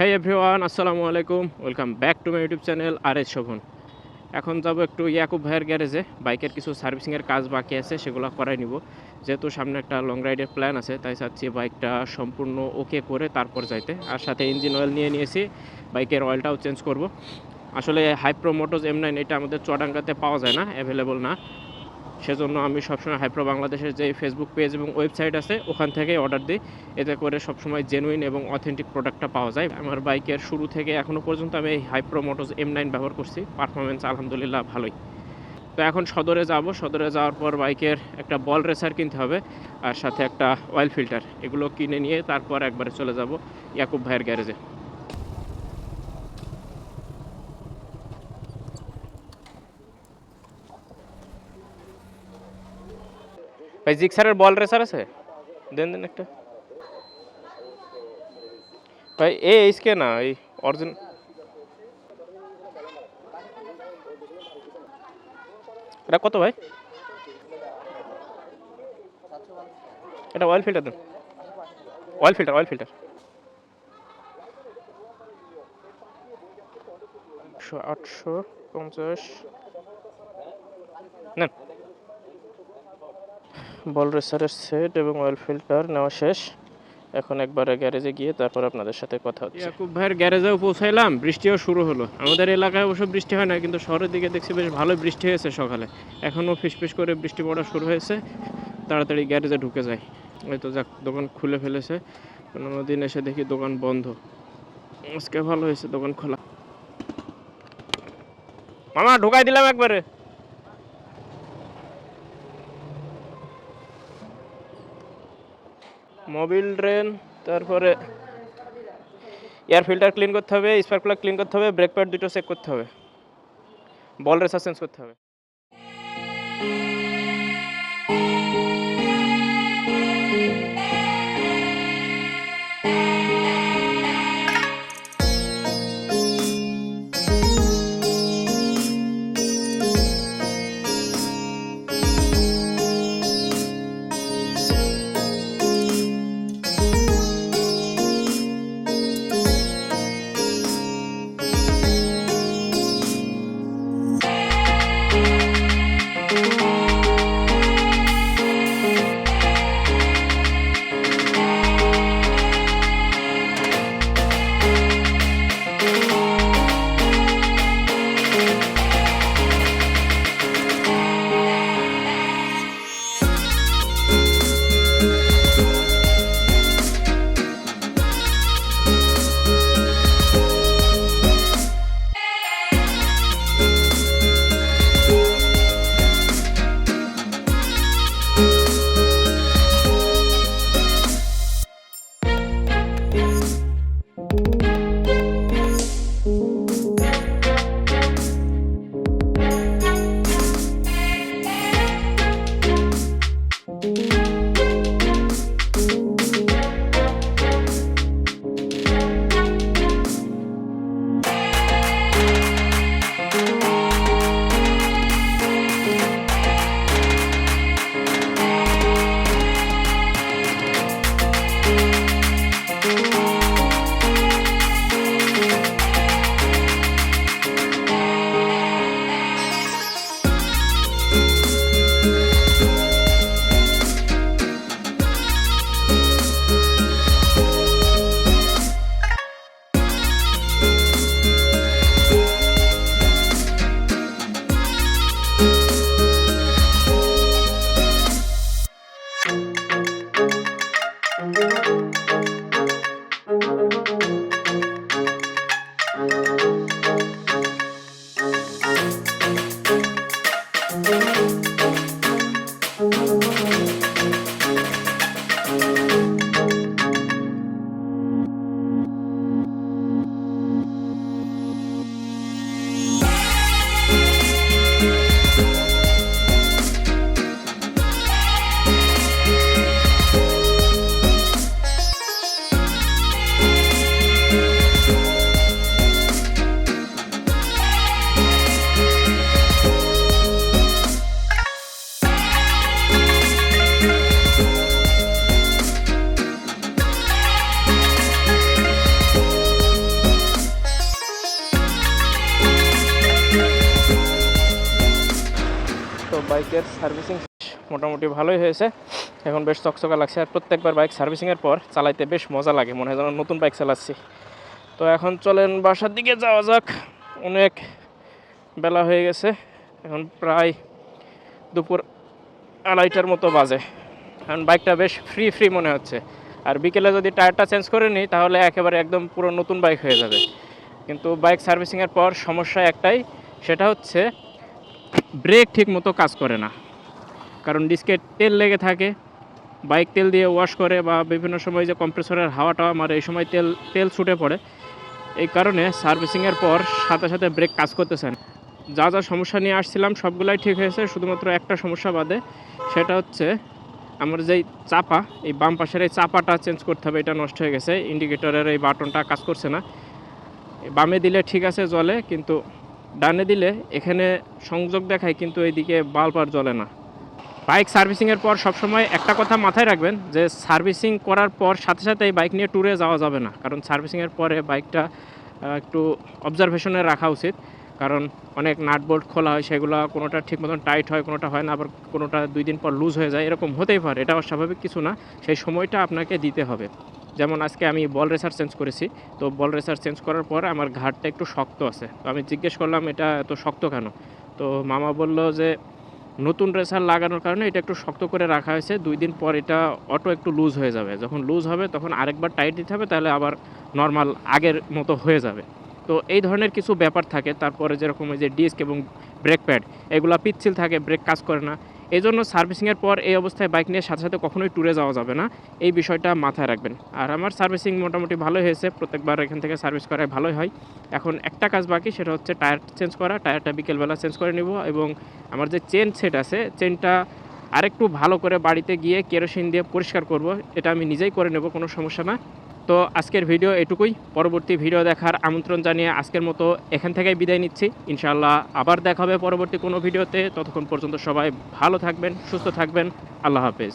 হ্যাঁ এভরিওয়ান আসসালামু আলাইকুম। Welcome back to my YouTube channel R S Shovan এখন যাব একটু ইয়াকুব ভাইয়ের গ্যারেজে বাইকের কিছু সার্ভিসিংয়ের কাজ বাকি আছে, সেগুলো করাই নিব। যেহেতু সামনে একটা লং রাইডের প্ল্যান আছে, তাই চাচ্ছি বাইকটা সম্পূর্ণ ওকে করে তারপর যাইতে। আর সাথে ইঞ্জিন অয়েল নিয়ে নিয়েছি, বাইকের অয়েলটাও চেঞ্জ করব। আসলে হাইপ্রো মোটোজ এম নাইন এটা আমাদের চুয়াডাঙ্গাতে পাওয়া যায় না অ্যাভেলেবল না। সেজন্য আমি সবসময় হাইপ্রো বাংলাদেশের যে ফেসবুক পেজ এবং ওয়েবসাইট আছে, ওখান থেকেই অর্ডার দিই। এতে করে সবসময় জেনুইন এবং অথেন্টিক প্রোডাক্টটা পাওয়া যায়। আমার বাইকের শুরু থেকে এখনও পর্যন্ত আমি এই হাইপ্রো মোটোস এম নাইন ব্যবহার করছি। পারফরমেন্স আলহামদুলিল্লাহ ভালোই। তো এখন সদরে যাব। সদরে যাওয়ার পর বাইকের একটা বল রেসার কিনতে হবে আর সাথে একটা অয়েল ফিল্টার এগুলো কিনে নিয়ে তারপর একবারে চলে যাব ইয়াকুব ভাইয়ের গ্যারেজে। ভাই জিক্সারের বল রেসার আছে? দেন দেন একটা। ভাই, এ এইসকে না, এই অরিজিন। এটা কত ভাই? এটা অয়েল ফিল্টার দেন। অয়েল ফিল্টার অয়েল ফিল্টার একশো আটশো পঞ্চাশ। নেন। বল রেসারের সেট এবং অয়েল ফিল্টার নেওয়া শেষ। এখন একবারে গ্যারেজে গিয়ে তারপর আপনাদের সাথে কথা হচ্ছে। ইয়াকুব ভাইয়ের গ্যারেজেও পৌঁছাইলাম, বৃষ্টিও শুরু হলো। আমাদের এলাকায় অবশ্য বৃষ্টি হয় না, কিন্তু শহরের দিকে দেখছি বেশ ভালোই বৃষ্টি হয়েছে সকালে। এখনও ফিসফিস করে বৃষ্টি পড়া শুরু হয়েছে, তাড়াতাড়ি গ্যারেজে ঢুকে যায় ওই তো যাক, দোকান খুলে ফেলেছে। কোনো দিন এসে দেখি দোকান বন্ধ। আজকে ভালো হয়েছে দোকান খোলা। মামা, ঢুকাই দিলাম একবারে। মোবিল ড্রেন, তারপরে এয়ার ফিল্টার ক্লিন করতে হবে, স্পার্ক প্লাগ ক্লিন করতে হবে, ব্রেক প্যাড দুটো চেক করতে হবে। বল রেসার চেঞ্জ করতে হবে। বাইকের সার্ভিসিং মোটামুটি ভালোই হয়েছে। এখন বেশ চকচকা লাগছে আর প্রত্যেকবার বাইক সার্ভিসিংয়ের পর চালাইতে বেশ মজা লাগে, মনে হয় যেন নতুন বাইক চালাচ্ছি। তো এখন চলেন বাসার দিকে যাওয়া যাক। অনেক বেলা হয়ে গেছে। এখন প্রায় দুপুর আড়াইটার মতো বাজে। এখন বাইকটা বেশ ফ্রি ফ্রি মনে হচ্ছে। আর বিকেলে যদি টায়ারটা চেঞ্জ করে নিই, তাহলে একেবারে একদম পুরো নতুন বাইক হয়ে যাবে। কিন্তু বাইক সার্ভিসিংয়ের পর সমস্যা একটাই, সেটা হচ্ছে ব্রেক ঠিক মতো কাজ করে না। কারণ ডিস্কে তেল লেগে থাকে, বাইক তেল দিয়ে ওয়াশ করে বা বিভিন্ন সময় যে কম্প্রেসরের হাওয়াটা মারে, এই সময় তেল তেল ছুটে পড়ে। এই কারণে সার্ভিসিংয়ের পর সাথে সাথে ব্রেক কাজ করতেছেন। যা যা সমস্যা নিয়ে আসছিলাম সবগুলাই ঠিক হয়েছে, শুধুমাত্র একটা সমস্যা বাদে, সেটা হচ্ছে আমার যেই চাপা, এই বাম পাশের এই চাপাটা চেঞ্জ করতে হবে, এটা নষ্ট হয়ে গেছে। ইন্ডিকেটরের এই বাটনটা কাজ করছে না। বামে দিলে ঠিক আছে জলে, কিন্তু ডানে দিলে এখানে সংযোগ দেখায়, কিন্তু এইদিকে বাল্ব আর জ্বলে না। বাইক সার্ভিসিংয়ের পর সবসময় একটা কথা মাথায় রাখবেন যে, সার্ভিসিং করার পর সাথে সাথে এই বাইক নিয়ে ট্যুরে যাওয়া যাবে না। কারণ সার্ভিসিংয়ের পরে বাইকটা একটু অবজারভেশনে রাখা উচিত। কারণ অনেক নাট বোল্ট খোলা হয়, সেগুলো কোনোটা ঠিক মতন টাইট হয়, কোনোটা হয় না, আবার কোনোটা দুই দিন পর লুজ হয়ে যায়, এরকম হতেই পারে। এটা অস্বাভাবিক কিছু না। সেই সময়টা আপনাকে দিতে হবে। যেমন আজকে আমি বল রেসার চেঞ্জ করেছি, তো বল রেসার চেঞ্জ করার পর আমার ঘাটটা একটু শক্ত আছে। তো আমি জিজ্ঞেস করলাম, এটা এত শক্ত কেন? তো মামা বলল যে, নতুন রেসার লাগানোর কারণে এটা একটু শক্ত করে রাখা হয়েছে, দুই দিন পর এটা অটো একটু লুজ হয়ে যাবে। যখন লুজ হবে, তখন আরেকবার টাইট দিতে হবে, তাহলে আবার নর্মাল আগের মতো হয়ে যাবে। তো এই ধরনের কিছু ব্যাপার থাকে। তারপরে যেরকম ওই যে ডিস্ক এবং ব্রেক প্যাড এগুলো পিচ্ছিল থাকে ব্রেক কাজ করে না। এই জন্য সার্ভিসিংয়ের পর এই অবস্থায় বাইক নিয়ে সাথে সাথে কখনোই ট্যুরে যাওয়া যাবে না। এই বিষয়টা মাথায় রাখবেন। আর আমার সার্ভিসিং মোটামুটি ভালোই হয়েছে। প্রত্যেকবার এখান থেকে সার্ভিস করায় ভালোই হয়। এখন একটা কাজ বাকি, সেটা হচ্ছে টায়ার চেঞ্জ করা। টায়ারটা বিকেলবেলা চেঞ্জ করে নিব এবং আমার যে চেন সেট আছে, চেনটা আরেকটু ভালো করে বাড়িতে গিয়ে কেরোসিন দিয়ে পরিষ্কার করব। এটা আমি নিজেই করে নেব, কোনো সমস্যা না। তো আজকের ভিডিও এটুকুই। পরবর্তী ভিডিও দেখার আমন্ত্রণ জানিয়ে আজকের মতো এখান থেকেই বিদায় নিচ্ছি। ইনশাআল্লাহ আবার দেখা হবে পরবর্তী কোনো ভিডিওতে। ততক্ষণ পর্যন্ত সবাই ভালো থাকবেন, সুস্থ থাকবেন। আল্লাহ হাফেজ।